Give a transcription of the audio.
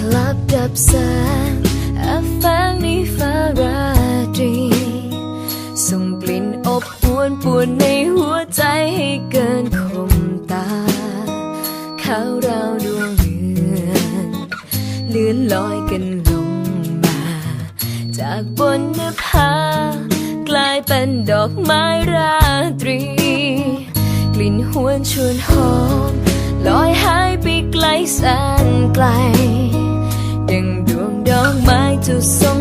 กลับดับแสงอาฟังในฟ้าราตรี ส่งกลิ่นอบอวนปวนในหัวใจให้เกินคมตาข้าวเราดวงเดือนเลื่อนลอยกันลงมา จากบนนภากลายเป็นดอกไม้ราตรี กลิ่นหวนชวนหอมลอยหายไปไกลแสนไกล ดัง